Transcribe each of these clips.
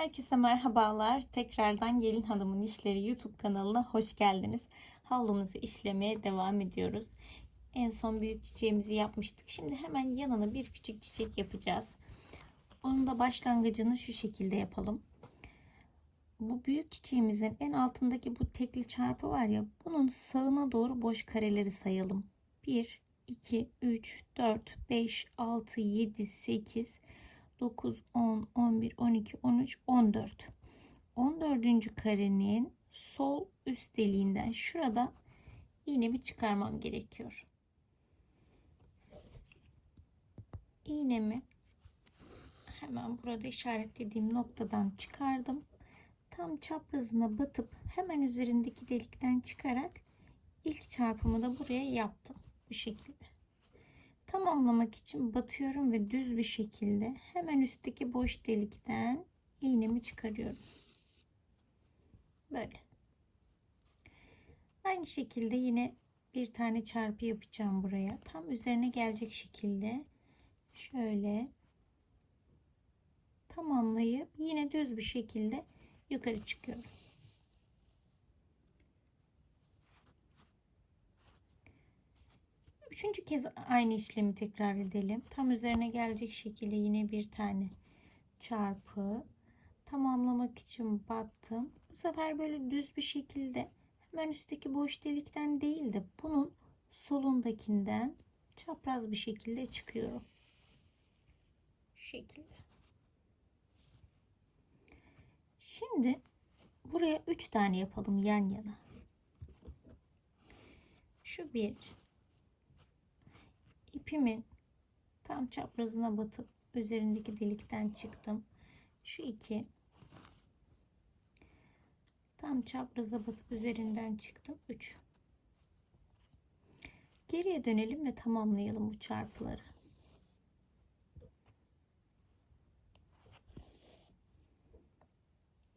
Herkese merhabalar. Tekrardan Gelin Hanım'ın İşleri YouTube kanalına hoş geldiniz. Havlumuzu işlemeye devam ediyoruz. En son büyük çiçeğimizi yapmıştık. Şimdi hemen yanına bir küçük çiçek yapacağız. Onun da başlangıcını şu şekilde yapalım. Bu büyük çiçeğimizin en altındaki bu tekli çarpı var ya bunun sağına doğru boş kareleri sayalım. 1, 2, 3, 4, 5, 6, 7, 8, 9, 10, 11, 12, 13, 14. 14. karenin sol üst deliğinden şurada iğnemi çıkarmam gerekiyor. İğnemi hemen burada işaretlediğim noktadan çıkardım. Tam çaprazına batıp hemen üzerindeki delikten çıkarak ilk çarpımı da buraya yaptım. Bu şekilde tamamlamak için batıyorum ve düz bir şekilde hemen üstteki boş delikten iğnemi çıkarıyorum. Böyle. Aynı şekilde yine bir tane çarpı yapacağım buraya. Tam üzerine gelecek şekilde şöyle tamamlayıp yine düz bir şekilde yukarı çıkıyorum. Üçüncü kez aynı işlemi tekrar edelim. Tam üzerine gelecek şekilde yine bir tane çarpı tamamlamak için battım. Bu sefer böyle düz bir şekilde hemen üstteki boş delikten değil de bunun solundakinden çapraz bir şekilde çıkıyorum. Şu şekilde. Şimdi buraya üç tane yapalım yan yana. Şu bir, ipimin tam çaprazına batıp üzerindeki delikten çıktım. Şu iki tam çapraza batıp üzerinden çıktım. 3 Geriye dönelim ve tamamlayalım bu çarpıları.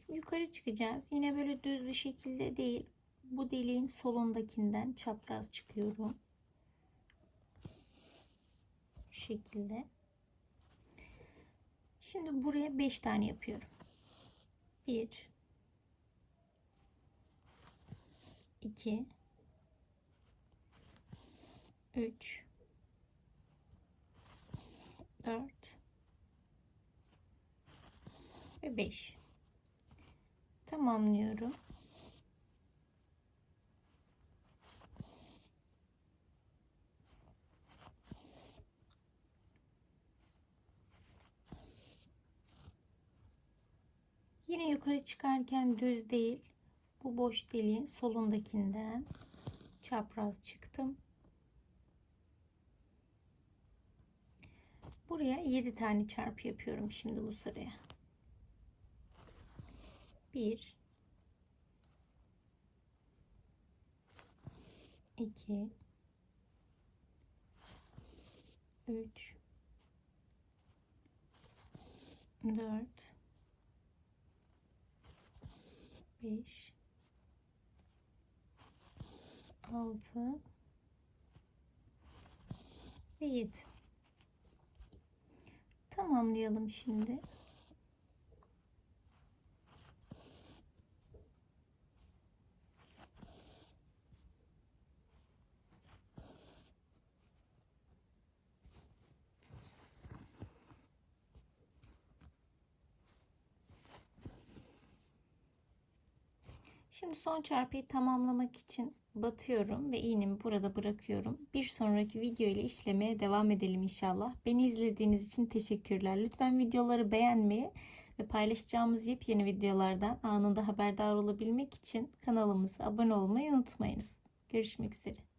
Yukarı çıkacağız. Yine böyle düz bir şekilde değil. Bu deliğin solundakinden çapraz çıkıyorum şekilde. Şimdi buraya 5 tane yapıyorum. 1 2 3 4 ve 5 tamamlıyorum. Yine yukarı çıkarken düz değil. Bu boş deliğin solundakinden çapraz çıktım. Buraya 7 tane çarpı yapıyorum şimdi bu sıraya. 1 2 3 4 5 6 ve 7 tamamlayalım şimdi Şimdi son çarpıyı tamamlamak için batıyorum ve iğnemi burada bırakıyorum. Bir sonraki video ile işlemeye devam edelim inşallah. Beni izlediğiniz için teşekkürler. Lütfen videoları beğenmeyi ve paylaşacağımız yepyeni videolardan anında haberdar olabilmek için kanalımıza abone olmayı unutmayınız. Görüşmek üzere.